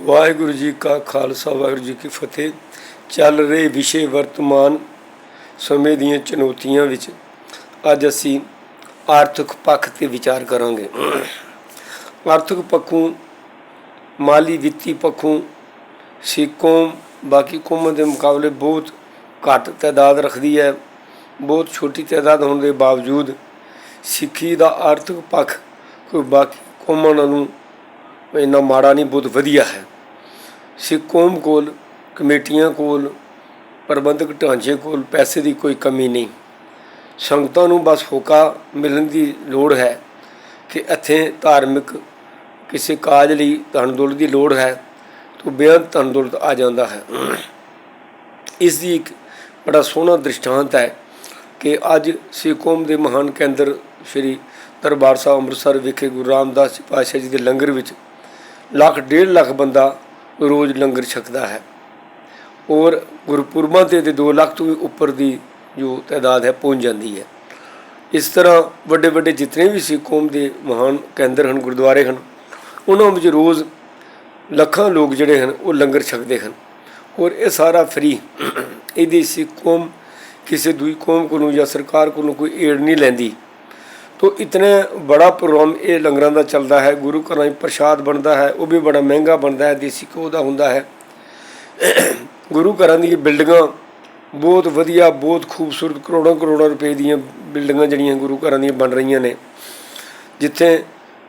ਵਾਹਿਗੁਰੂ ਜੀ ਕਾ ਖਾਲਸਾ, ਵਾਹਿਗੁਰੂ ਜੀ ਕੀ ਫਤਿਹ। ਚੱਲ ਰਹੇ ਵਿਸ਼ੇ ਵਰਤਮਾਨ ਸਮੇਂ ਦੀਆਂ ਚੁਣੌਤੀਆਂ ਵਿੱਚ ਅੱਜ ਅਸੀਂ ਆਰਥਿਕ ਪੱਖ ਤੇ ਵਿਚਾਰ ਕਰਾਂਗੇ। ਆਰਥਿਕ ਪੱਖੋਂ, ਮਾਲੀ ਵਿੱਤੀ ਪੱਖੋਂ, ਸਿੱਖ ਕੌਮ ਬਾਕੀ ਕੌਮਾਂ ਦੇ ਮੁਕਾਬਲੇ ਬਹੁਤ ਘੱਟ ਤਾਦਾਦ ਰੱਖਦੀ ਹੈ, ਬਹੁਤ ਛੋਟੀ ਤਾਦਾਦ ਹੋਣ ਦੇ ਬਾਵਜੂਦ ਸਿੱਖੀ ਦਾ ਆਰਥਿਕ ਪੱਖ ਕੋਈ ਬਾਕੀ ਕੌਮਾਂ ਨਾਲੋਂ ਇੰਨਾ ਮਾੜਾ ਨਹੀਂ, ਬਹੁਤ ਵਧੀਆ ਹੈ। ਸਿੱਖ ਕੌਮ ਕੋਲ, ਕਮੇਟੀਆਂ ਕੋਲ, ਪ੍ਰਬੰਧਕ ਢਾਂਚੇ ਕੋਲ ਪੈਸੇ ਦੀ ਕੋਈ ਕਮੀ ਨਹੀਂ। ਸੰਗਤਾਂ ਨੂੰ ਬਸ ਹੋਕਾ ਮਿਲਣ ਦੀ ਲੋੜ ਹੈ ਕਿ ਇੱਥੇ ਧਾਰਮਿਕ ਕਿਸੇ ਕਾਜ ਲਈ ਧਨ ਦੌਲਤ ਦੀ ਲੋੜ ਹੈ ਤਾਂ ਬੇਅੰਤ ਧਨ ਦੌਲਤ ਆ ਜਾਂਦਾ ਹੈ। ਇਸ ਦੀ ਇੱਕ ਬੜਾ ਸੋਹਣਾ ਦ੍ਰਿਸ਼ਟਾਂਤ ਹੈ ਕਿ ਅੱਜ ਸਿੱਖ ਕੌਮ ਦੇ ਮਹਾਨ ਕੇਂਦਰ ਸ੍ਰੀ ਦਰਬਾਰ ਸਾਹਿਬ ਅੰਮ੍ਰਿਤਸਰ ਵਿਖੇ ਗੁਰੂ ਰਾਮਦਾਸ ਪਾਤਸ਼ਾਹ ਜੀ ਦੇ ਲੰਗਰ ਵਿੱਚ ਲੱਖ, ਡੇਢ ਲੱਖ ਬੰਦਾ ਰੋਜ਼ ਲੰਗਰ ਛਕਦਾ ਹੈ। ਔਰ ਗੁਰਪੁਰਬਾਂ ਤੇ ਤੇ 2 ਲੱਖ ਤੋਂ ਵੀ ਉੱਪਰ ਦੀ ਜੋ ਤਾਦਾਦ ਹੈ, ਪਹੁੰਚ ਜਾਂਦੀ ਹੈ। ਇਸ ਤਰ੍ਹਾਂ ਵੱਡੇ ਵੱਡੇ ਜਿਤਨੇ ਵੀ ਸਿੱਖ ਕੌਮ ਦੇ ਮਹਾਨ ਕੇਂਦਰ ਹਨ, ਗੁਰਦੁਆਰੇ ਹਨ, ਉਹਨਾਂ ਵਿੱਚ ਰੋਜ਼ ਲੱਖਾਂ ਲੋਕ ਜਿਹੜੇ ਹਨ, ਉਹ ਲੰਗਰ ਛਕਦੇ ਹਨ। ਔਰ ਇਹ ਸਾਰਾ ਫ੍ਰੀ ਇਹਦੀ ਸਿੱਖ ਕੌਮ, ਕਿਸੇ ਦੂਜੀ ਕੌਮ ਕੋਲੋਂ ਜਾਂ ਸਰਕਾਰ ਕੋਲੋਂ ਕੋਈ ਏਡ ਨਹੀਂ ਲੈਂਦੀ। ਤੋ ਇਤਨਾ ਬੜਾ ਪ੍ਰੋਗਰਾਮ ਇਹ ਲੰਗਰਾਂ ਦਾ ਚੱਲਦਾ ਹੈ, ਗੁਰੂ ਘਰਾਂ 'ਚ ਪ੍ਰਸ਼ਾਦ ਬਣਦਾ ਹੈ, ਉਹ ਵੀ ਬੜਾ ਮਹਿੰਗਾ ਬਣਦਾ ਹੈ, ਦੇਸੀ ਘਿਓ ਦਾ ਹੁੰਦਾ ਹੈ। ਗੁਰੂ ਘਰਾਂ ਦੀਆਂ ਬਿਲਡਿੰਗਾਂ ਬਹੁਤ ਵਧੀਆ, ਬਹੁਤ ਖੂਬਸੂਰਤ, ਕਰੋੜਾਂ ਕਰੋੜਾਂ ਰੁਪਏ ਦੀਆਂ ਬਿਲਡਿੰਗਾਂ ਜਿਹੜੀਆਂ ਗੁਰੂ ਘਰਾਂ ਦੀਆਂ ਬਣ ਰਹੀਆਂ ਨੇ। ਜਿੱਥੇ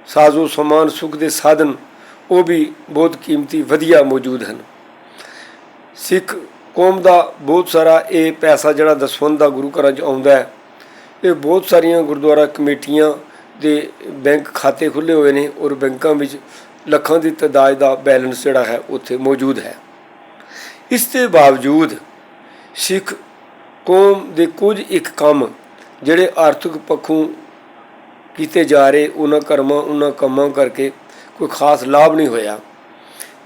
ਸਾਜ਼ੋ ਸਮਾਨ, ਸੁੱਖ ਦੇ ਸਾਧਨ, ਉਹ ਵੀ ਬਹੁਤ ਕੀਮਤੀ, ਵਧੀਆ ਮੌਜੂਦ ਹਨ। ਸਿੱਖ ਕੌਮ ਦਾ ਬਹੁਤ ਸਾਰਾ ਇਹ ਪੈਸਾ ਜਿਹੜਾ ਦਸਵੰਧ ਦਾ ਗੁਰੂ ਘਰਾਂ 'ਚ ਆਉਂਦਾ ਹੈ ਇਹ ਬਹੁਤ ਸਾਰੀਆਂ ਗੁਰਦੁਆਰਾ ਕਮੇਟੀਆਂ ਦੇ ਬੈਂਕ ਖਾਤੇ ਖੁੱਲੇ ਹੋਏ ਨੇ ਔਰ ਬੈਂਕਾਂ ਵਿੱਚ ਲੱਖਾਂ ਦੀ ਤਦਾਦ ਦਾ ਬੈਲੈਂਸ ਜਿਹੜਾ ਹੈ ਉੱਥੇ ਮੌਜੂਦ ਹੈ। ਇਸ ਦੇ ਬਾਵਜੂਦ ਸਿੱਖ ਕੌਮ ਦੇ ਕੁਝ ਇੱਕ ਕੰਮ ਜਿਹੜੇ ਆਰਥਿਕ ਪੱਖੋਂ ਕੀਤੇ ਜਾ ਰਹੇ, ਉਹਨਾਂ ਕਰਮਾਂ, ਉਹਨਾਂ ਕੰਮਾਂ ਕਰਕੇ ਕੋਈ ਖਾਸ ਲਾਭ ਨਹੀਂ ਹੋਇਆ।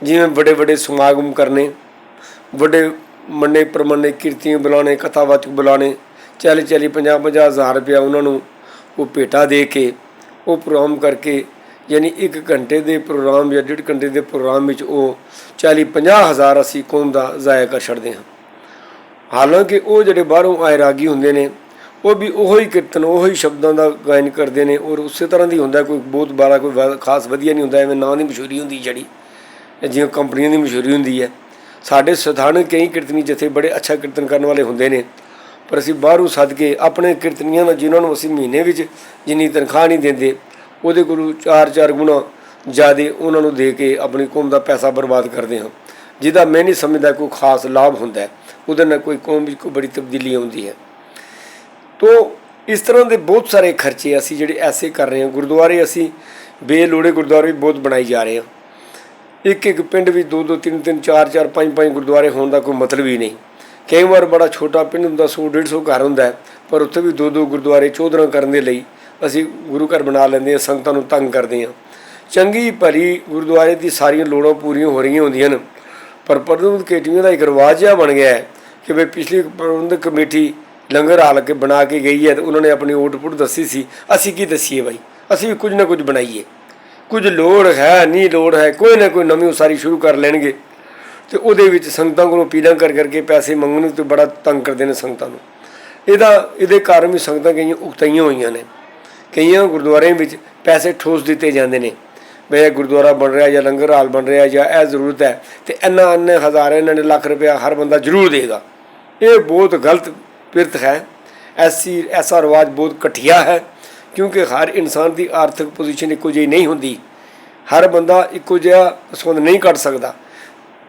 ਜਿਵੇਂ ਵੱਡੇ ਵੱਡੇ ਸਮਾਗਮ ਕਰਨੇ, ਵੱਡੇ ਮੰਨੇ ਪ੍ਰਮੰਨੇ ਕੀਰਤੀਆਂ ਬੁਲਾਣੇ ਕਥਾਵਾਚਕ ਬੁਲਾਣੇ ਚਾਲੀ ਚਾਲੀ ਪੰਜਾਹ ਪੰਜਾਹ ਹਜ਼ਾਰ ਰੁਪਇਆ ਉਹਨਾਂ ਨੂੰ ਉਹ ਭੇਟਾ ਦੇ ਕੇ, ਉਹ ਪ੍ਰੋਗਰਾਮ ਕਰਕੇ, ਯਾਨੀ 1 ਘੰਟੇ ਦੇ ਪ੍ਰੋਗਰਾਮ ਜਾਂ ਡੇਢ ਘੰਟੇ ਦੇ ਪ੍ਰੋਗਰਾਮ ਵਿੱਚ ਉਹ 40 50 ਹਜ਼ਾਰ ਅਸੀਂ ਕੌਮ ਦਾ ਜ਼ਾਇਆ ਕਰ ਛੱਡਦੇ ਹਾਂ। ਹਾਲਾਂਕਿ ਉਹ ਜਿਹੜੇ ਬਾਹਰੋਂ ਆਏ ਰਾਗੀ ਹੁੰਦੇ ਨੇ, ਉਹ ਵੀ ਉਹੋ ਹੀ ਕੀਰਤਨ, ਉਹੋ ਹੀ ਸ਼ਬਦਾਂ ਦਾ ਗਾਇਨ ਕਰਦੇ ਨੇ ਔਰ ਉਸੇ ਤਰ੍ਹਾਂ ਦੀ ਹੁੰਦਾ ਕੋਈ ਬਹੁਤ ਬਾਰਾ ਕੋਈ ਖਾਸ ਵਧੀਆ ਨਹੀਂ ਹੁੰਦਾ, ਐਵੇਂ ਨਾਂ ਦੀ ਮਸ਼ਹੂਰੀ ਹੁੰਦੀ ਜਿਹੜੀ ਜਿਵੇਂ ਕੰਪਨੀਆਂ ਦੀ ਮਸ਼ਹੂਰੀ ਹੁੰਦੀ ਹੈ। ਸਾਡੇ ਸਥਾਨਕ ਕਈ ਕੀਰਤਨੀ ਜਥੇ ਬੜੇ ਅੱਛਾ ਕੀਰਤਨ ਕਰਨ ਵਾਲੇ ਹੁੰਦੇ ਨੇ ਪਰ ਅਸੀਂ ਬਾਹਰੋਂ ਸੱਦ ਕੇ ਆਪਣੇ ਕੀਰਤਨੀਆਂ ਨੂੰ ਜਿਨ੍ਹਾਂ ਨੂੰ ਅਸੀਂ ਮਹੀਨੇ ਵਿੱਚ ਜਿੰਨੀ ਤਨਖਾਹ ਨਹੀਂ ਦਿੰਦੇ, ਉਹਦੇ ਕੋਲੋਂ ਚਾਰ ਚਾਰ ਗੁਣਾ ਜ਼ਿਆਦੇ ਉਹਨਾਂ ਨੂੰ ਦੇ ਕੇ ਆਪਣੀ ਕੌਮ ਦਾ ਪੈਸਾ ਬਰਬਾਦ ਕਰਦੇ ਹਾਂ। ਜਿਹਦਾ ਮੈਂ ਨਹੀਂ ਸਮਝਦਾ ਕੋਈ ਖਾਸ ਲਾਭ ਹੁੰਦਾ ਉਹਦੇ ਨਾਲ ਕੋਈ ਕੌਮ ਵਿੱਚ ਕੋਈ ਬੜੀ ਤਬਦੀਲੀ ਆਉਂਦੀ ਹੈ। ਤੋ ਇਸ ਤਰ੍ਹਾਂ ਦੇ ਬਹੁਤ ਸਾਰੇ ਖਰਚੇ ਅਸੀਂ ਜਿਹੜੇ ਐਸੇ ਕਰ ਰਹੇ ਹਾਂ। ਗੁਰਦੁਆਰੇ ਅਸੀਂ ਬੇਲੋੜੇ ਗੁਰਦੁਆਰੇ ਵੀ ਬਹੁਤ ਬਣਾਈ ਜਾ ਰਹੇ ਹਾਂ। ਇੱਕ ਇੱਕ ਪਿੰਡ ਵਿੱਚ ਦੋ ਦੋ ਤਿੰਨ ਤਿੰਨ ਚਾਰ ਚਾਰ ਪੰਜ ਪੰਜ ਗੁਰਦੁਆਰੇ ਹੋਣ ਦਾ ਕੋਈ ਮਤਲਬ ਹੀ ਨਹੀਂ। ਕਈ ਵਾਰ ਬੜਾ ਛੋਟਾ ਪਿੰਡ ਹੁੰਦਾ 100 150 ਘਰ ਹੁੰਦਾ ਪਰ ਉੱਥੇ ਵੀ ਦੋ ਦੋ ਗੁਰਦੁਆਰੇ ਚੌਧਰਾਂ ਕਰਨ ਦੇ ਲਈ ਅਸੀਂ ਗੁਰੂ ਘਰ ਬਣਾ ਲੈਂਦੇ ਹਾਂ, ਸੰਗਤਾਂ ਨੂੰ ਤੰਗ ਕਰਦੇ ਹਾਂ। ਚੰਗੀ ਭਲੀ ਗੁਰਦੁਆਰੇ ਦੀ ਸਾਰੀਆਂ ਲੋੜਾਂ ਪੂਰੀਆਂ ਹੋ ਰਹੀਆਂ ਹੁੰਦੀਆਂ ਨੇ ਪਰ ਪ੍ਰਬੰਧਕ ਕਮੇਟੀ ਦਾ ਇੱਕ ਰਿਵਾਜ ਜਿਹਾ ਬਣ ਗਿਆ ਹੈ ਕਿ ਵੀ ਪਿਛਲੀ ਪ੍ਰਬੰਧਕ ਕਮੇਟੀ ਲੰਗਰ ਹਾਲ ਕੇ ਬਣਾ ਕੇ ਗਈ ਹੈ ਤੇ ਉਹਨਾਂ ਨੇ ਆਪਣੀ ਆਊਟਪੁੱਟ ਦੱਸੀ ਸੀ, ਅਸੀਂ ਕੀ ਦਸੀਏ ਬਾਈ? ਅਸੀਂ ਵੀ ਕੁਝ ਨਾ ਕੁਝ ਬਣਾਈਏ। ਕੁਝ ਲੋੜ ਹੈ, ਨਹੀਂ ਲੋੜ ਹੈ, ਕੋਈ ਨਾ ਕੋਈ ਨਵੀਂ ਉਸਾਰੀ ਸ਼ੁਰੂ ਕਰ ਲੈਣਗੇ। ਤੇ ਉਹਦੇ ਵਿੱਚ ਸੰਗਤਾਂ ਕੋਲੋਂ ਪੀੜਾਂ ਕਰ ਕਰਕੇ ਪੈਸੇ ਮੰਗਣ ਤੇ ਬੜਾ ਤੰਗ ਕਰਦੇ ਨੇ ਸੰਗਤਾਂ ਨੂੰ। ਇਹਦਾ, ਇਹਦੇ ਕਾਰਨ ਵੀ ਸੰਗਤਾਂ ਕਈਆਂ ਉਕਤਾਈਆਂ ਹੋਈਆਂ ਨੇ। ਕਈਆਂ ਗੁਰਦੁਆਰਿਆਂ ਵਿੱਚ ਪੈਸੇ ਠੋਸ ਦਿੱਤੇ ਜਾਂਦੇ ਨੇ। ਬਈ ਗੁਰਦੁਆਰਾ ਬਣ ਰਿਹਾ ਜਾਂ ਲੰਗਰ ਹਾਲ ਬਣ ਰਿਹਾ ਜਾਂ ਇਹ ਜ਼ਰੂਰਤ ਹੈ ਤੇ ਇੰਨਾ, ਇੰਨੇ ਹਜ਼ਾਰ, ਇੰਨੇ ਇੰਨੇ ਲੱਖ ਰੁਪਇਆ ਹਰ ਬੰਦਾ ਜ਼ਰੂਰ ਦੇਗਾ। ਇਹ ਬਹੁਤ ਗਲਤ ਪਿਰਤ ਹੈ। ਐਸੀ, ਐਸਾ ਰਿਵਾਜ ਬਹੁਤ ਘਟੀਆ ਹੈ ਕਿਉਂਕਿ ਹਰ ਇਨਸਾਨ ਦੀ ਆਰਥਿਕ ਪੋਜੀਸ਼ਨ ਇੱਕੋ ਜਿਹੀ ਨਹੀਂ ਹੁੰਦੀ। ਹਰ ਬੰਦਾ ਇੱਕੋ ਜਿਹਾ ਦਸਵੰਧ ਨਹੀਂ ਕੱਢ ਸਕਦਾ।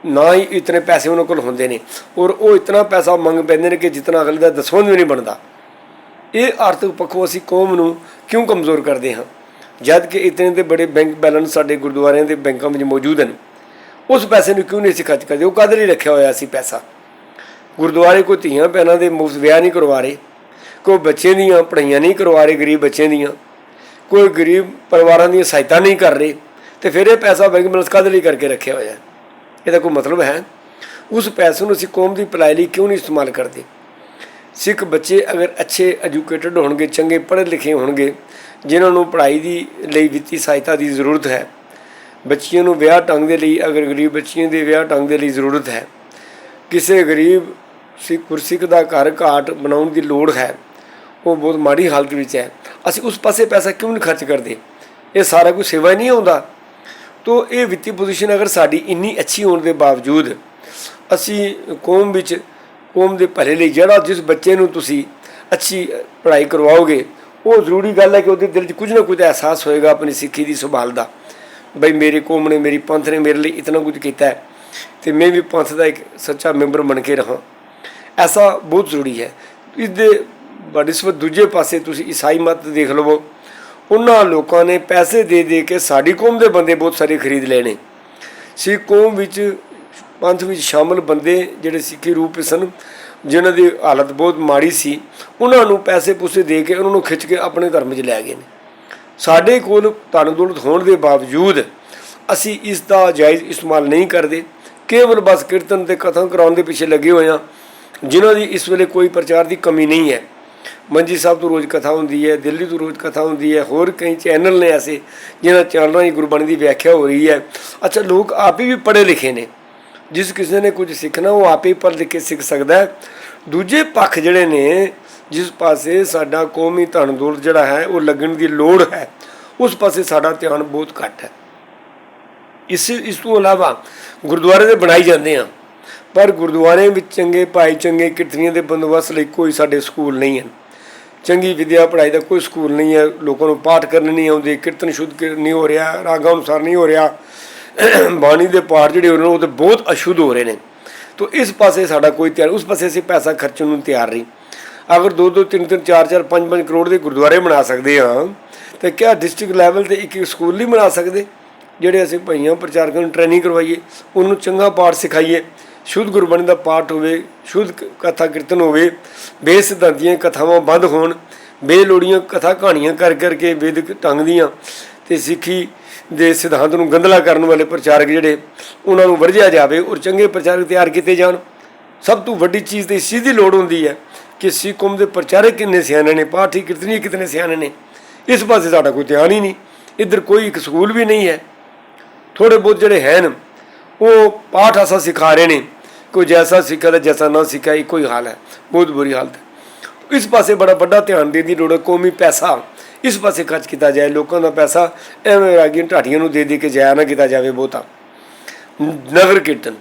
ਨਾ ਹੀ ਇਤਨੇ ਪੈਸੇ ਉਹਨਾਂ ਕੋਲ ਹੁੰਦੇ ਨੇ। ਔਰ ਉਹ ਇਤਨਾ ਪੈਸਾ ਮੰਗ ਪੈਂਦੇ ਨੇ ਕਿ ਜਿਤਨਾ ਅਗਲੇ ਦਾ ਦਸਵੰਧ ਵੀ ਨਹੀਂ ਬਣਦਾ। ਇਹ ਆਰਥਿਕ ਪੱਖੋਂ ਅਸੀਂ ਕੌਮ ਨੂੰ ਕਿਉਂ ਕਮਜ਼ੋਰ ਕਰਦੇ ਹਾਂ? ਜਦ ਕਿ ਇਤਨੇ ਦੇ ਬੜੇ ਬੈਂਕ ਬੈਲੈਂਸ ਸਾਡੇ ਗੁਰਦੁਆਰਿਆਂ ਦੇ ਬੈਂਕਾਂ ਵਿੱਚ ਮੌਜੂਦ ਹਨ। ਉਸ ਪੈਸੇ ਨੂੰ ਕਿਉਂ ਨਹੀਂ ਅਸੀਂ ਖਰਚ ਕਰਦੇ? ਉਹ ਕਦ ਲਈ ਰੱਖਿਆ ਹੋਇਆ ਸੀ ਪੈਸਾ? ਗੁਰਦੁਆਰੇ ਕੋਈ ਧੀਆਂ ਭੈਣਾਂ ਦੇ ਮੁਫਤ ਵਿਆਹ ਨਹੀਂ ਕਰਵਾ ਰਹੇ। ਕੋਈ ਬੱਚੇ ਦੀਆਂ ਪੜ੍ਹਾਈਆਂ ਨਹੀਂ ਕਰਵਾ ਰਹੇ ਗਰੀਬ ਬੱਚਿਆਂ ਦੀਆਂ। ਕੋਈ ਗਰੀਬ ਪਰਿਵਾਰਾਂ ਦੀਆਂ ਸਹਾਇਤਾ ਨਹੀਂ ਕਰ ਰਹੇ। ਤੇ ਫਿਰ ਇਹ ਪੈਸਾ ਬੈਂਕ ਬੈਲੈਂਸ ਕਦ ਲਈ ਕਰਕੇ ਰੱਖਿਆ ਹੋਇਆ ਹੈ? ਇਹਦਾ ਕੋਈ ਮਤਲਬ ਹੈ? ਉਸ ਪੈਸੇ ਨੂੰ ਅਸੀਂ ਕੌਮ ਦੀ ਭਲਾਈ ਲਈ ਕਿਉਂ ਨਹੀਂ ਇਸਤੇਮਾਲ ਕਰਦੇ? ਸਿੱਖ ਬੱਚੇ ਅਗਰ ਅੱਛੇ ਐਜੂਕੇਟਡ ਹੋਣਗੇ, ਚੰਗੇ ਪੜ੍ਹੇ ਲਿਖੇ ਹੋਣਗੇ, ਜਿਨ੍ਹਾਂ ਨੂੰ ਪੜ੍ਹਾਈ ਦੀ ਲਈ ਵਿੱਤੀ ਸਹਾਇਤਾ ਦੀ ਜ਼ਰੂਰਤ ਹੈ, ਬੱਚੀਆਂ ਨੂੰ ਵਿਆਹ ਢੰਗ ਦੇ ਲਈ ਅਗਰ ਗਰੀਬ ਬੱਚੀਆਂ ਦੇ ਵਿਆਹ ਢੰਗ ਦੇ ਲਈ ਜ਼ਰੂਰਤ ਹੈ, ਕਿਸੇ ਗਰੀਬ ਸਿੱਖ ਗੁਰਸਿੱਖ ਦਾ ਘਰ ਘਾਟ ਬਣਾਉਣ ਦੀ ਲੋੜ ਹੈ, ਉਹ ਬਹੁਤ ਮਾੜੀ ਹਾਲਤ ਵਿੱਚ ਹੈ। ਅਸੀਂ ਉਸ ਪਾਸੇ ਪੈਸਾ ਕਿਉਂ ਨਹੀਂ ਖਰਚ ਕਰਦੇ? ਇਹ ਸਾਰਾ ਕੁਝ ਸੇਵਾ ਹੀ ਨਹੀਂ ਆਉਂਦਾ। ਤੋ ਇਹ ਵਿੱਤੀ ਪੋਜੀਸ਼ਨ ਅਗਰ ਸਾਡੀ ਇੰਨੀ ਅੱਛੀ ਹੋਣ ਦੇ ਬਾਵਜੂਦ ਅਸੀਂ ਕੌਮ ਵਿੱਚ, ਕੌਮ ਦੇ ਭਲੇ ਲਈ ਜਿਹੜਾ ਜਿਸ ਬੱਚੇ ਨੂੰ ਤੁਸੀਂ ਅੱਛੀ ਪੜ੍ਹਾਈ ਕਰਵਾਓਗੇ, ਉਹ ਜ਼ਰੂਰੀ ਗੱਲ ਹੈ ਕਿ ਉਹਦੇ ਦਿਲ 'ਚ ਕੁਝ ਨਾ ਕੁਝ ਅਹਿਸਾਸ ਹੋਏਗਾ ਆਪਣੀ ਸਿੱਖੀ ਦੀ ਸੰਭਾਲ ਦਾ। ਬਈ ਮੇਰੇ ਕੌਮ ਨੇ ਮੇਰੀ ਪੰਥ ਨੇ ਮੇਰੇ ਲਈ ਇਤਨਾ ਕੁਝ ਕੀਤਾ ਹੈ ਤੇ ਮੈਂ ਵੀ ਪੰਥ ਦਾ ਇੱਕ ਸੱਚਾ ਮੈਂਬਰ ਬਣ ਕੇ ਰਹਾਂ। ਐਸਾ ਬਹੁਤ ਜ਼ਰੂਰੀ ਹੈ। ਇਸ ਦੇ ਬਨਿਸਬਤ ਦੂਜੇ ਪਾਸੇ ਤੁਸੀਂ ਈਸਾਈ ਮਤ ਦੇਖ ਲਵੋ। ਉਹਨਾਂ ਲੋਕਾਂ ਨੇ ਪੈਸੇ ਦੇ ਦੇ ਕੇ ਸਾਡੀ ਕੌਮ ਦੇ ਬੰਦੇ ਬਹੁਤ ਸਾਰੇ ਖਰੀਦ ਲਏ ਨੇ। ਸਿੱਖ ਕੌਮ ਵਿੱਚ ਪੰਥ ਵਿੱਚ ਸ਼ਾਮਲ ਬੰਦੇ ਜਿਹੜੇ ਸਿੱਖੀ ਰੂਪ ਵਿੱਚ ਸਨ, ਜਿਨ੍ਹਾਂ ਦੀ ਹਾਲਤ ਬਹੁਤ ਮਾੜੀ ਸੀ, ਉਹਨਾਂ ਨੂੰ ਪੈਸੇ ਪੂਸੇ ਦੇ ਕੇ ਉਹਨਾਂ ਨੂੰ ਖਿੱਚ ਕੇ ਆਪਣੇ ਧਰਮ 'ਚ ਲੈ ਗਏ ਨੇ। ਸਾਡੇ ਕੋਲ ਧਨ ਦੌਲਤ ਹੋਣ ਦੇ ਬਾਵਜੂਦ ਅਸੀਂ ਇਸ ਦਾ ਜਾਇਜ਼ ਇਸਤੇਮਾਲ ਨਹੀਂ ਕਰਦੇ, ਕੇਵਲ ਬਸ ਕੀਰਤਨ ਤੇ ਕਥਨ ਕਰਾਉਣ ਦੇ ਪਿੱਛੇ ਲੱਗੇ ਹੋਏ ਹਾਂ, ਜਿਨ੍ਹਾਂ ਦੀ ਇਸ ਵੇਲੇ ਕੋਈ ਪ੍ਰਚਾਰ ਦੀ ਕਮੀ ਨਹੀਂ ਹੈ। ਮੰਜੀ ਸਾਹਿਬ ਤੋਂ ਰੋਜ਼ ਕਥਾ ਹੁੰਦੀ ਹੈ, ਦਿੱਲੀ ਤੋਂ ਰੋਜ਼ ਕਥਾ ਹੁੰਦੀ ਹੈ, ਹੋਰ ਕਈ ਚੈਨਲ ਨੇ ਐਸੇ ਜਿਨ੍ਹਾਂ ਚੈਨਲਾਂ ਦੀ ਗੁਰਬਾਣੀ ਦੀ ਵਿਆਖਿਆ ਹੋ ਰਹੀ ਹੈ। ਅੱਛਾ, ਲੋਕ ਆਪੇ ਵੀ ਪੜ੍ਹੇ ਲਿਖੇ ਨੇ। ਜਿਸ ਕਿਸੇ ਨੇ ਕੁਝ ਸਿੱਖਣਾ, ਉਹ ਆਪੇ ਹੀ ਪੜ੍ਹ ਲਿਖ ਕੇ ਸਿੱਖ ਸਕਦਾ ਹੈ। ਦੂਜੇ ਪੱਖ ਜਿਹੜੇ ਨੇ, ਜਿਸ ਪਾਸੇ ਸਾਡਾ ਕੌਮੀ ਧਨ ਦੌਲਤ ਜਿਹੜਾ ਹੈ, ਉਹ ਲੱਗਣ ਦੀ ਲੋੜ ਹੈ, ਉਸ ਪਾਸੇ ਸਾਡਾ ਧਿਆਨ ਬਹੁਤ ਘੱਟ ਹੈ। ਇਸ ਇਸ ਤੋਂ ਇਲਾਵਾ ਗੁਰਦੁਆਰੇ ਦੇ ਬਣਾਈ ਜਾਂਦੇ ਆ ਪਰ ਗੁਰਦੁਆਰਿਆਂ ਵਿੱਚ ਚੰਗੇ ਭਾਈ, ਚੰਗੇ ਕੀਰਤਨੀਆਂ ਦੇ ਬੰਦੋਬਸਤ ਲਈ ਕੋਈ ਸਾਡੇ ਸਕੂਲ ਨਹੀਂ ਹਨ। ਚੰਗੀ ਵਿਦਿਆ ਪੜ੍ਹਾਈ ਦਾ ਕੋਈ ਸਕੂਲ ਨਹੀਂ ਹੈ। ਲੋਕਾਂ ਨੂੰ ਪਾਠ ਕਰਨ ਨਹੀਂ ਆਉਂਦੇ, ਕੀਰਤਨ ਸ਼ੁੱਧ ਕੀ- ਨਹੀਂ ਹੋ ਰਿਹਾ, ਰਾਗਾਂ ਅਨੁਸਾਰ ਨਹੀਂ ਹੋ ਰਿਹਾ। ਬਾਣੀ ਦੇ ਪਾਠ ਜਿਹੜੇ ਹੋ ਰਹੇ ਨੇ ਉਹ ਤੇ ਬਹੁਤ ਅਸ਼ੁੱਧ ਹੋ ਰਹੇ ਨੇ। ਤੋ ਇਸ ਪਾਸੇ ਸਾਡਾ ਕੋਈ ਤਿਆਰ, ਉਸ ਪਾਸੇ ਅਸੀਂ ਪੈਸਾ ਖਰਚਣ ਨੂੰ ਤਿਆਰ ਨਹੀਂ। ਅਗਰ 2 2 3 3 4 4 5 5 ਕਰੋੜ ਦੇ ਗੁਰਦੁਆਰੇ ਬਣਾ ਸਕਦੇ ਹਾਂ, ਤੇ ਕਿਆ ਡਿਸਟ੍ਰਿਕਟ ਲੈਵਲ ਤੇ ਇੱਕ ਇੱਕ ਸਕੂਲ ਨਹੀਂ ਬਣਾ ਸਕਦੇ? ਜਿਹੜੇ ਅਸੀਂ ਭਾਈਆਂ ਪ੍ਰਚਾਰਕਾਂ ਨੂੰ ਟ੍ਰੇਨਿੰਗ ਕਰਵਾਈਏ, ਉਹਨੂੰ ਚੰਗਾ ਪਾਠ ਸਿਖਾਈਏ ਸ਼ੁੱਧ ਗੁਰਬਾਣੀ ਦਾ ਪਾਠ ਹੋਵੇ, ਸ਼ੁੱਧ ਕਥਾ ਕੀਰਤਨ ਹੋਵੇ ਬੇਸਿਧਾਂਤੀਆਂ ਕਥਾਵਾਂ ਬੰਦ ਹੋਣ, ਬੇਲੋੜੀਆਂ ਕਥਾ ਕਹਾਣੀਆਂ ਕਰ ਕਰਕੇ ਵੇਦਿਕ ਢੰਗ ਦੀਆਂ ਤੇ ਸਿੱਖੀ ਦੇ ਸਿਧਾਂਤ ਨੂੰ ਗੰਦਲਾ ਕਰਨ ਵਾਲੇ ਪ੍ਰਚਾਰਕ ਜਿਹੜੇ, ਉਹਨਾਂ ਨੂੰ ਵਰਜਿਆ ਜਾਵੇ ਔਰ ਚੰਗੇ ਪ੍ਰਚਾਰਕ ਤਿਆਰ ਕੀਤੇ ਜਾਣ। ਸਭ ਤੋਂ ਵੱਡੀ ਚੀਜ਼ ਤੇ ਇਸ ਚੀਜ਼ ਦੀ ਲੋੜ ਹੁੰਦੀ ਹੈ ਕਿ ਸਿੱਖ ਕੌਮ ਦੇ ਪ੍ਰਚਾਰਕ ਕਿੰਨੇ ਸਿਆਣੇ ਨੇ, ਪਾਠੀ ਕੀਰਤਨੀ ਕਿਤਨੇ ਸਿਆਣੇ ਨੇ। ਇਸ ਪਾਸੇ ਸਾਡਾ ਕੋਈ ਧਿਆਨ ਹੀ ਨਹੀਂ, ਇੱਧਰ ਕੋਈ ਇੱਕ ਸਕੂਲ ਵੀ ਨਹੀਂ ਹੈ। ਥੋੜੇ ਬਹੁਤ ਜਿਹੜੇ ਹਨ, ਉਹ ਪਾਠ ਆਸਾ ਸਿਖਾ ਰਹੇ ਨੇ। ਕੋਈ ਜੈਸਾ ਸਿੱਖਾ ਤੇ ਜੈਸਾ ਨਾ ਸਿੱਖਾ ਇੱਕੋ ਹੀ ਹਾਲ ਹੈ। ਬਹੁਤ ਬੁਰੀ ਹਾਲਤ ਹੈ। ਇਸ ਪਾਸੇ ਬੜਾ ਵੱਡਾ ਧਿਆਨ ਦੇਣ ਦੀ ਲੋੜ ਹੈ, ਕੌਮੀ ਪੈਸਾ। ਇਸ ਪਾਸੇ ਖਰਚ ਕੀਤਾ ਜਾਏ, ਲੋਕਾਂ ਦਾ ਪੈਸਾ ਐਵੇਂ ਰਾਗੀਆਂ ਢਾਟੀਆਂ ਨੂੰ ਦੇ ਦੇ ਕੇ ਜਾਇਆ ਨਾ ਕੀਤਾ ਜਾਵੇ ਬਹੁਤਾ। ਨਗਰ ਕੀਰਤਨ।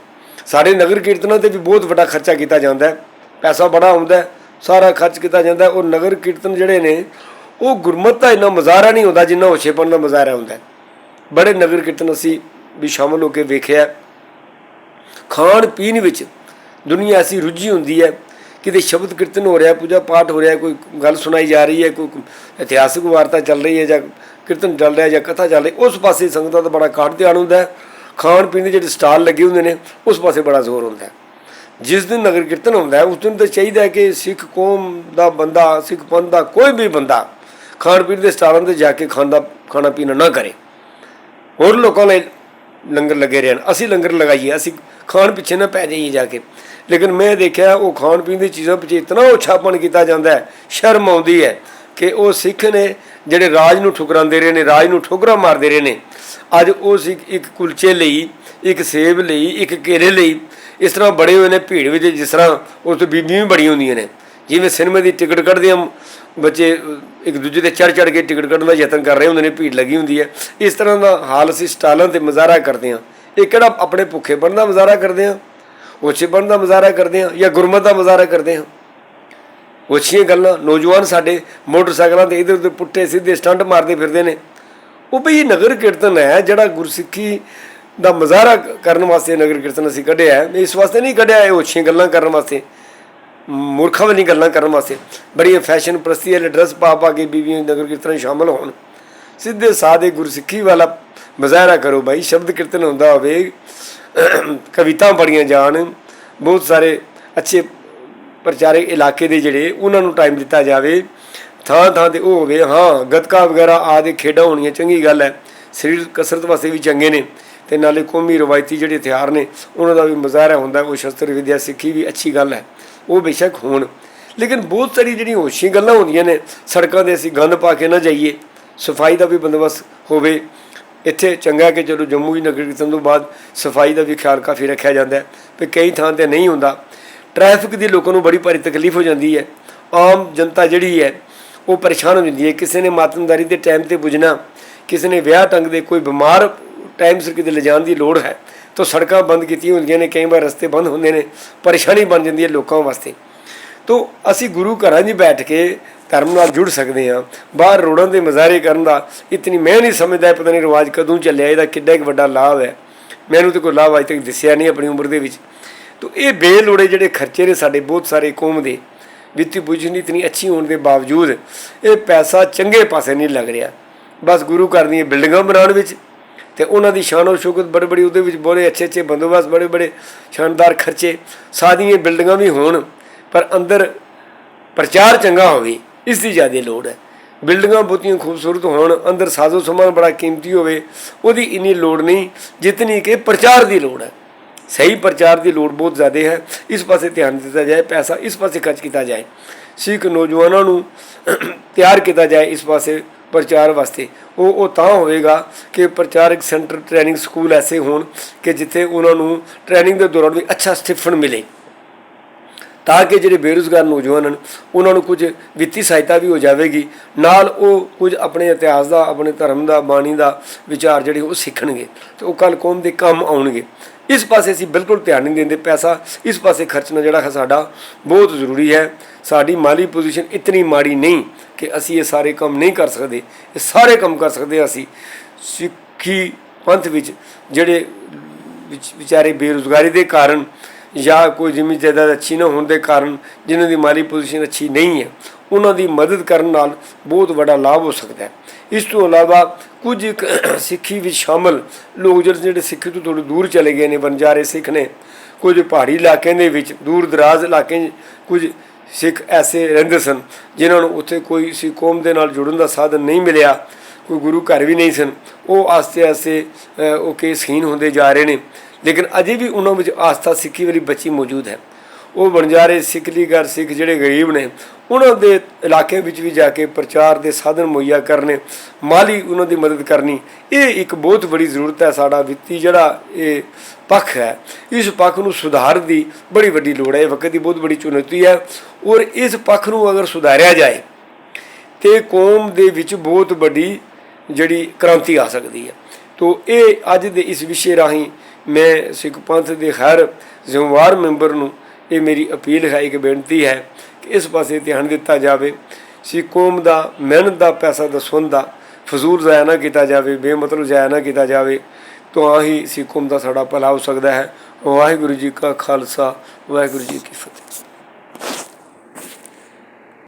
ਸਾਡੇ ਨਗਰ ਕੀਰਤਨਾਂ ਤੇ ਵੀ ਬਹੁਤ ਵੱਡਾ ਖਰਚਾ ਕੀਤਾ ਜਾਂਦਾ ਹੈ। ਪੈਸਾ ਬੜਾ ਆਉਂਦਾ ਹੈ, ਸਾਰਾ ਖਰਚ ਕੀਤਾ ਜਾਂਦਾ ਹੈ। ਉਹ ਨਗਰ ਕੀਰਤਨ ਜਿਹੜੇ ਨੇ, ਉਹ ਗੁਰਮਤਿ ਦਾ ਇੰਨਾ ਮਜ਼ਾਰਾ ਨਹੀਂ ਹੁੰਦਾ ਜਿੰਨਾ ਹੋਸ਼ੇਪਣ ਦਾ ਮਜ਼ਾਰਾ ਹੁੰਦਾ ਬੜੇ ਨਗਰ ਕੀਰਤਨ ਅਸੀਂ ਵੀ ਸ਼ਾਮਲ ਹੋ ਕੇ ਵੇਖਿਆ ਖਾਣ ਪੀਣ ਵਿੱਚ ਦੁਨੀਆ ਐਸੀ ਰੁੱਝੀ ਹੁੰਦੀ ਹੈ, ਕਿਤੇ ਸ਼ਬਦ ਕੀਰਤਨ ਹੋ ਰਿਹਾ, ਪੂਜਾ ਪਾਠ ਹੋ ਰਿਹਾ, ਕੋਈ ਗੱਲ ਸੁਣਾਈ ਜਾ ਰਹੀ ਹੈ, ਕੋਈ ਇਤਿਹਾਸਿਕ ਵਾਰਤਾ ਚੱਲ ਰਹੀ ਹੈ ਜਾਂ ਕੀਰਤਨ ਚੱਲ ਰਿਹਾ ਜਾਂ ਕਥਾ ਚੱਲ ਰਹੀ, ਉਸ ਪਾਸੇ ਸੰਗਤਾਂ ਦਾ ਬੜਾ ਘਾਟ ਧਿਆਨ ਹੁੰਦਾ ਹੈ। ਖਾਣ ਪੀਣ ਦੇ ਜਿਹੜੇ ਸਟਾਲ ਲੱਗੇ ਹੁੰਦੇ ਨੇ, ਉਸ ਪਾਸੇ ਬੜਾ ਜ਼ੋਰ ਹੁੰਦਾ ਹੈ। ਜਿਸ ਦਿਨ ਨਗਰ ਕੀਰਤਨ ਹੁੰਦਾ ਹੈ, ਉਸ ਦਿਨ ਤਾਂ ਚਾਹੀਦਾ ਕਿ ਸਿੱਖ ਕੌਮ ਦਾ ਬੰਦਾ, ਸਿੱਖ ਪੰਥ ਦਾ ਕੋਈ ਵੀ ਬੰਦਾ ਖਾਣ ਪੀਣ ਦੇ ਸਟਾਲਾਂ ਤੇ ਜਾ ਕੇ ਖਾਂਦਾ, ਖਾਣਾ ਪੀਣਾ ਨਾ ਕਰੇ। ਹੋਰ ਲੋਕਾਂ ਲਈ ਲੰਗਰ ਲੱਗੇ ਰਹਿਣ, ਅਸੀਂ ਲੰਗਰ ਲਗਾਈਏ, ਅਸੀਂ ਖਾਣ ਪਿੱਛੇ ਨਾ ਪੈ ਜਾਈਏ ਜਾ ਕੇ। ਲੇਕਿਨ ਮੈਂ ਦੇਖਿਆ ਉਹ ਖਾਣ ਪੀਣ ਦੀ ਚੀਜ਼ਾਂ ਪਿੱਛੇ ਇਤਨਾ ਉਛਾਪਣ ਕੀਤਾ ਜਾਂਦਾ ਹੈ, ਸ਼ਰਮ ਆਉਂਦੀ ਹੈ ਕਿ ਉਹ ਸਿੱਖ ਨੇ ਜਿਹੜੇ ਰਾਜ ਨੂੰ ਠੁਕਰਾਉਂਦੇ ਰਹੇ ਨੇ, ਰਾਜ ਨੂੰ ਠੋਕਰਾ ਮਾਰਦੇ ਰਹੇ ਨੇ। ਅੱਜ ਉਹ ਸਿੱਖ ਇੱਕ ਕੁਲਚੇ ਲਈ, ਇੱਕ ਸੇਬ ਲਈ, ਇੱਕ ਕੇਲੇ ਲਈ ਇਸ ਤਰ੍ਹਾਂ ਬੜੇ ਹੋਏ ਨੇ ਭੀੜ ਵਿੱਚ, ਜਿਸ ਤਰ੍ਹਾਂ ਉਸ ਤੋਂ ਬੀਬੀਆਂ ਵੀ ਬੜੀਆਂ ਹੁੰਦੀਆਂ ਨੇ। ਜਿਵੇਂ ਸਿਨੇਮੇ ਦੀ ਟਿਕਟ ਕੱਢਦੇ ਆ ਬੱਚੇ ਇੱਕ ਦੂਜੇ ਤੇ ਚੜ ਚੜ ਕੇ ਟਿਕਟ ਕੱਢਣ ਦਾ ਯਤਨ ਕਰ ਰਹੇ ਹੁੰਦੇ ਨੇ, ਭੀੜ ਲੱਗੀ ਹੁੰਦੀ ਹੈ। ਇਸ ਤਰ੍ਹਾਂ ਦਾ ਹਾਲ ਅਸੀਂ ਸਟਾਲਾਂ ਤੇ ਮੁਜ਼ਾਹਰਾ ਕਰਦੇ ਹਾਂ। ਇਹ ਕਿਹੜਾ ਆਪਣੇ ਭੁੱਖੇ ਬਣਨ ਦਾ ਮੁਜ਼ਾਹਰਾ ਕਰਦੇ ਹਾਂ? ਉੱਚੇ ਬਣਨ ਦਾ ਮੁਜ਼ਾਹਰਾ ਕਰਦੇ ਹਾਂ ਜਾਂ ਗੁਰਮਤ ਦਾ ਮੁਜ਼ਾਹਰਾ ਕਰਦੇ ਹਾਂ? ਉੱਚੀਆਂ ਗੱਲਾਂ ਨੌਜਵਾਨ ਸਾਡੇ ਮੋਟਰਸਾਈਕਲਾਂ ਤੇ ਇਧਰ ਉਧਰ ਪੁੱਟੇ, ਸਿੱਧੇ ਸਟੰਟ ਮਾਰਦੇ ਫਿਰਦੇ ਨੇ। ਉਹ ਬਈ ਨਗਰ ਕੀਰਤਨ ਹੈ ਜਿਹੜਾ ਗੁਰਸਿੱਖੀ ਦਾ ਮੁਜ਼ਾਹਰਾ ਕਰਨ ਵਾਸਤੇ ਨਗਰ ਕੀਰਤਨ ਅਸੀਂ ਕੱਢਿਆ ਹੈ। ਇਸ ਵਾਸਤੇ ਨਹੀਂ ਕੱਢਿਆ ਇਹ ਉੱਚੀਆਂ ਗੱਲਾਂ ਕਰਨ ਵਾਸਤੇ। ਮੂਰਖਾਂ ਵਾਲੀ ਗੱਲਾਂ ਕਰਨ ਵਾਸਤੇ। ਬੜੀ ਫੈਸ਼ਨ ਪ੍ਰਸਤੀ ਵਾਲੇ ਡਰੈਸ ਪਾ ਪਾ ਕੇ ਬੀਬੀਆਂ ਨਗਰ ਕੀਰਤਨ ਸ਼ਾਮਲ ਹੋਣ। ਸਿੱਧੇ ਸਾਦੇ ਗੁਰਸਿੱਖੀ ਵਾਲਾ ਮੁਜ਼ਾਹਰਾ ਕਰੋ ਭਾਈ ਸ਼ਬਦ ਕੀਰਤਨ ਹੁੰਦਾ ਹੋਵੇ, ਕਵਿਤਾ ਪੜੀਆਂ ਜਾਣ, ਬਹੁਤ ਸਾਰੇ ਅੱਛੇ ਪ੍ਰਚਾਰਕ ਇਲਾਕੇ ਦੇ ਜਿਹੜੇ, ਉਹਨਾਂ ਨੂੰ ਟਾਈਮ ਦਿੱਤਾ ਜਾਵੇ। ਥਾਂ ਥਾਂ ਤੇ ਉਹ ਹੋਵੇ, ਹਾਂ, ਗੱਤਕਾ ਵਗੈਰਾ ਆਦਿ ਖੇਡਾਂ ਹੋਣੀਆਂ, ਚੰਗੀ ਗੱਲ ਹੈ। ਸਰੀਰ ਕਸਰਤ ਵਾਸਤੇ ਵੀ ਚੰਗੇ ਨੇ ਤੇ ਨਾਲੇ ਕੌਮੀ ਰਵਾਇਤੀ ਜਿਹੜੇ ਹਥਿਆਰ ਨੇ, ਉਹਨਾਂ ਦਾ ਵੀ ਮੁਜ਼ਾਹਰਾ ਹੁੰਦਾ ਉਹ ਸ਼ਸਤਰ ਵਿਦਿਆ ਸਿੱਖੀ ਵੀ ਅੱਛੀ ਗੱਲ ਹੈ, ਉਹ ਬੇਸ਼ੱਕ ਹੋਣ। ਲੇਕਿਨ ਬਹੁਤ ਸਾਰੀ ਜਿਹੜੀਆਂ ਹੋਸ਼ੀ ਗੱਲਾਂ ਹੁੰਦੀਆਂ ਨੇ, ਸੜਕਾਂ ਦੇ ਅਸੀਂ ਗੰਦ ਪਾ ਕੇ ਨਾ ਜਾਈਏ, ਸਫ਼ਾਈ ਦਾ ਵੀ ਬੰਦੋਬਸਤ ਹੋਵੇ ਇੱਥੇ ਚੰਗਾ ਕਿ ਚਲੋ ਜੰਮੂ ਹੀ ਨਗਰ ਕੀਰਤਨ ਤੋਂ ਬਾਅਦ ਸਫ਼ਾਈ ਦਾ ਵੀ ਖਿਆਲ ਕਾਫੀ ਰੱਖਿਆ ਜਾਂਦਾ ਹੈ ਤੇ ਕਈ ਥਾਂ ਤੇ ਨਹੀਂ ਹੁੰਦਾ। ਟ੍ਰੈਫਿਕ ਦੀ ਲੋਕਾਂ ਨੂੰ ਬੜੀ ਭਾਰੀ ਤਕਲੀਫ ਹੋ ਜਾਂਦੀ ਹੈ। ਆਮ ਜਨਤਾ ਜਿਹੜੀ ਹੈ, ਉਹ ਪਰੇਸ਼ਾਨ ਹੋ ਜਾਂਦੀ ਹੈ। ਕਿਸੇ ਨੇ ਮਾਤਮਦਾਰੀ ਦੇ ਟਾਈਮ ਤੇ ਪੁੱਜਣਾ, ਕਿਸੇ ਨੇ ਵਿਆਹ ਟੰਗ ਦੇ ਕੋਈ ਬਿਮਾਰ ਟਾਈਮ ਸਿਰ ਕਿਤੇ ਲਿਜਾਣ ਦੀ ਲੋੜ ਹੈ, ਤਾਂ ਸੜਕਾਂ ਬੰਦ ਕੀਤੀਆਂ ਹੁੰਦੀਆਂ ਨੇ, ਕਈ ਵਾਰ ਰਸਤੇ ਬੰਦ ਹੁੰਦੇ ਨੇ, ਪਰੇਸ਼ਾਨੀ ਬਣ ਜਾਂਦੀ ਹੈ ਲੋਕਾਂ ਵਾਸਤੇ। ਤੋ ਅਸੀਂ ਗੁਰੂ ਘਰਾਂ 'ਚ ਬੈਠ ਕੇ ਧਰਮ ਨਾਲ ਜੁੜ ਸਕਦੇ ਹਾਂ। ਬਾਹਰ ਰੋਡਾਂ ਦੇ ਮਜ਼ਾਰੇ ਕਰਨ ਦਾ ਇਤਨੀ ਮੈਂ ਨਹੀਂ ਸਮਝਦਾ, ਪਤਾ ਨਹੀਂ ਰਿਵਾਜ ਕਦੋਂ ਚੱਲਿਆ, ਇਹਦਾ ਕਿੱਡਾ ਇੱਕ ਵੱਡਾ ਲਾਭ ਹੈ। ਮੈਨੂੰ ਤੇ ਕੋਈ ਲਾਭ ਅਜੇ ਤੱਕ ਦਿਸਿਆ ਨਹੀਂ ਆਪਣੀ ਉਮਰ ਦੇ ਵਿੱਚ। ਤੋ ਇਹ ਬੇਲੋੜੇ ਜਿਹੜੇ ਖਰਚੇ ਨੇ ਸਾਡੇ ਬਹੁਤ ਸਾਰੇ ਕੌਮ ਦੇ, ਵਿੱਤੀ ਪੁਜਨੀ ਇਤਨੀ ਅੱਛੀ ਹੋਣ ਦੇ ਬਾਵਜੂਦ ਇਹ ਪੈਸਾ ਚੰਗੇ ਪਾਸੇ ਨਹੀਂ ਲੱਗ ਰਿਹਾ। ਬਸ ਗੁਰੂ ਘਰ ਦੀਆਂ ਬਿਲਡਿੰਗਾਂ ਬਣਾਉਣ ਵਿੱਚ ਤੇ ਉਹਨਾਂ ਦੀ ਸ਼ਾਨੋ ਔਰ ਸ਼ੌਕਤ ਬੜੇ ਬੜੀ, ਉਹਦੇ ਵਿੱਚ ਬੜੇ ਅੱਛੇ ਅੱਛੇ ਬੰਦੋਬਸਤ, ਬੜੇ ਬੜੇ ਸ਼ਾਨਦਾਰ ਖਰਚੇ ਸਾਦੀਆਂ ਬਿਲਡਿੰਗਾਂ ਵੀ ਹੋਣ, ਪਰ ਅੰਦਰ ਪ੍ਰਚਾਰ ਚੰਗਾ ਹੋਵੇ। ਇਸ ਦੀ ਜ਼ਿਆਦਾ ਲੋੜ ਹੈ। ਬਿਲਡਿੰਗਾਂ ਬਹੁਤੀਆਂ ਖੂਬਸੂਰਤ ਹੋਣ, ਅੰਦਰ ਸਾਜ਼ੋ ਸਮਾਨ ਬੜਾ ਕੀਮਤੀ ਹੋਵੇ, ਉਹਦੀ ਇੰਨੀ ਲੋੜ ਨਹੀਂ, ਜਿਤਨੀ ਕਿ ਪ੍ਰਚਾਰ ਦੀ ਲੋੜ ਹੈ। ਸਹੀ ਪ੍ਰਚਾਰ ਦੀ ਲੋੜ ਬਹੁਤ ਜ਼ਿਆਦਾ ਹੈ। ਇਸ ਪਾਸੇ ਧਿਆਨ ਦਿੱਤਾ ਜਾਏ, ਪੈਸਾ ਇਸ ਪਾਸੇ ਖਰਚ ਕੀਤਾ ਜਾਏ। ਸਿੱਖ ਨੌਜਵਾਨਾਂ ਨੂੰ ਤਿਆਰ ਕੀਤਾ ਜਾਏ ਇਸ ਪਾਸੇ ਪ੍ਰਚਾਰ ਵਾਸਤੇ। ਉਹ ਉਹ ਤਾਂ ਹੋਵੇਗਾ ਕਿ ਪ੍ਰਚਾਰਕ ਸੈਂਟਰ ਟ੍ਰੇਨਿੰਗ ਸਕੂਲ ਐਸੇ ਹੋਣ ਕਿ ਜਿੱਥੇ ਉਹਨਾਂ ਨੂੰ ਟ੍ਰੇਨਿੰਗ ਦੇ ਦੌਰਾਨ ਵੀ ਅੱਛਾ ਸਟਿਫਨ ਮਿਲੇ। ਤਾਂ ਕਿ ਜਿਹੜੇ ਬੇਰੁਜ਼ਗਾਰ ਨੌਜਵਾਨ ਹਨ, ਉਹਨਾਂ ਨੂੰ ਕੁਝ ਵਿੱਤੀ ਸਹਾਇਤਾ ਵੀ ਹੋ ਜਾਵੇਗੀ। ਨਾਲ ਉਹ ਕੁਝ ਆਪਣੇ ਇਤਿਹਾਸ ਦਾ, ਆਪਣੇ ਧਰਮ ਦਾ, ਬਾਣੀ ਦਾ ਵਿਚਾਰ ਜਿਹੜੇ ਉਹ ਸਿੱਖਣਗੇ ਤੇ ਉਹ ਕੱਲ ਕੌਮ ਦੇ ਕੰਮ ਆਉਣਗੇ। ਇਸ ਪਾਸੇ ਅਸੀਂ ਬਿਲਕੁਲ ਧਿਆਨ ਨਹੀਂ ਦਿੰਦੇ ਪੈਸਾ, ਇਸ ਪਾਸੇ ਖਰਚਣਾ ਜਿਹੜਾ ਹੈ ਸਾਡਾ ਬਹੁਤ ਜ਼ਰੂਰੀ ਹੈ। ਸਾਡੀ ਮਾਲੀ ਪੋਜੀਸ਼ਨ ਇਤਨੀ ਮਾੜੀ ਨਹੀਂ ਕਿ ਅਸੀਂ ਇਹ ਸਾਰੇ ਕੰਮ ਨਹੀਂ ਕਰ ਸਕਦੇ। ਇਹ ਸਾਰੇ ਕੰਮ ਕਰ ਸਕਦੇ ਹਾਂ ਅਸੀਂ। ਸਿੱਖੀ ਪੰਥ ਵਿੱਚ ਜਿਹੜੇ ਵਿਚਾਰੇ ਬੇਰੁਜ਼ਗਾਰੀ ਦੇ ਕਾਰਨ ਜਾਂ ਕੋਈ ਜ਼ਮੀਨ ਜਾਇਦਾਦ ਅੱਛੀ ਨਾ ਹੋਣ ਦੇ ਕਾਰਨ ਜਿਨ੍ਹਾਂ ਦੀ ਮਾਲੀ ਪੋਜੀਸ਼ਨ ਅੱਛੀ ਨਹੀਂ ਹੈ ਉਹਨਾਂ ਦੀ ਮਦਦ ਕਰਨ ਨਾਲ ਬਹੁਤ ਵੱਡਾ ਲਾਭ ਹੋ ਸਕਦਾ ਹੈ। ਇਸ ਤੋਂ ਇਲਾਵਾ ਕੁਝ ਇੱਕ ਸਿੱਖੀ ਵਿੱਚ ਸ਼ਾਮਲ ਲੋਕ ਜਿਹੜੇ ਜਿਹੜੇ ਸਿੱਖੀ ਤੋਂ ਥੋੜੇ ਦੂਰ ਚਲੇ ਗਏ ਨੇ ਵਣਜਾਰੇ ਸਿੱਖ ਨੇ ਕੁਝ ਪਹਾੜੀ ਇਲਾਕਿਆਂ ਦੇ ਵਿੱਚ ਦੂਰ ਦਰਾਜ਼ ਇਲਾਕੇ ਕੁਝ ਸਿੱਖ ਐਸੇ ਰਹਿੰਦੇ ਸਨ ਜਿਨ੍ਹਾਂ ਨੂੰ ਉੱਥੇ ਕੋਈ ਸੀ ਕੌਮ ਦੇ ਨਾਲ ਜੁੜਨ ਦਾ ਸਾਧਨ ਨਹੀਂ ਮਿਲਿਆ ਕੋਈ ਗੁਰੂ ਘਰ ਵੀ ਨਹੀਂ ਸਨ। ਉਹ ਆਸਤੇ ਆਸਤੇ ਅ, ਉਹ ਕੇਸਹੀਨ ਹੁੰਦੇ ਜਾ ਰਹੇ ਨੇ। ਲੇਕਿਨ ਅਜੇ ਵੀ ਉਹਨਾਂ ਵਿੱਚ ਆਸਥਾ ਸਿੱਖੀ ਵਾਲੀ ਬੱਚੀ ਮੌਜੂਦ ਹੈ। ਉਹ ਬਣਜਾਰੇ ਸਿੱਖਲੀਗਰ ਸਿੱਖ ਜਿਹੜੇ ਗਰੀਬ ਨੇ, ਉਹਨਾਂ ਦੇ ਇਲਾਕੇ ਵਿੱਚ ਵੀ ਜਾ ਕੇ ਪ੍ਰਚਾਰ ਦੇ ਸਾਧਨ ਮੁਹੱਈਆ ਕਰਨੇ, ਮਾਲੀ ਉਹਨਾਂ ਦੀ ਮਦਦ ਕਰਨੀ, ਇਹ ਇੱਕ ਬਹੁਤ ਵੱਡੀ ਜ਼ਰੂਰਤ ਹੈ ਸਾਡਾ ਵਿੱਤੀ ਜਿਹੜਾ ਇਹ ਪੱਖ ਹੈ। ਇਸ ਪੱਖ ਨੂੰ ਸੁਧਾਰ ਦੀ ਬੜੀ ਵੱਡੀ ਲੋੜ ਹੈ, ਇਹ ਵਕਤ ਦੀ ਬਹੁਤ ਵੱਡੀ ਚੁਣੌਤੀ ਹੈ। ਔਰ ਇਸ ਪੱਖ ਨੂੰ ਅਗਰ ਸੁਧਾਰਿਆ ਜਾਏ, ਤੇ ਕੌਮ ਦੇ ਵਿੱਚ ਬਹੁਤ ਵੱਡੀ ਜਿਹੜੀ ਕ੍ਰਾਂਤੀ ਆ ਸਕਦੀ ਹੈ। ਤੋ ਇਹ ਅੱਜ ਦੇ ਇਸ ਵਿਸ਼ੇ ਰਾਹੀਂ ਮੈਂ ਸਿੱਖ ਪੰਥ ਦੇ ਹਰ ਜ਼ਿੰਮੇਵਾਰ ਮੈਂਬਰ ਨੂੰ ਇਹ ਮੇਰੀ ਅਪੀਲ ਹੈ, ਇੱਕ ਬੇਨਤੀ ਹੈ ਕਿ ਇਸ ਪਾਸੇ ਧਿਆਨ ਦਿੱਤਾ ਜਾਵੇ। ਸਿੱਖ ਕੌਮ ਦਾ ਮਿਹਨਤ ਦਾ ਪੈਸਾ ਦਾ ਸੁੰਨ ਦਾ ਫਜ਼ੂਲ ਜ਼ਾਇਆ ਨਾ ਕੀਤਾ ਜਾਵੇ, ਬੇਮਤਲਬ ਜ਼ਾਇਆ ਨਾ ਕੀਤਾ ਜਾਵੇ, ਤਾਂ ਹੀ ਸਿੱਖ ਕੌਮ ਦਾ ਸਾਡਾ ਭਲਾ ਹੋ ਸਕਦਾ ਹੈ। ਵਾਹਿਗੁਰੂ ਜੀ ਕਾ ਖਾਲਸਾ, ਵਾਹਿਗੁਰੂ ਜੀ ਕੀ ਫਤਿਹ।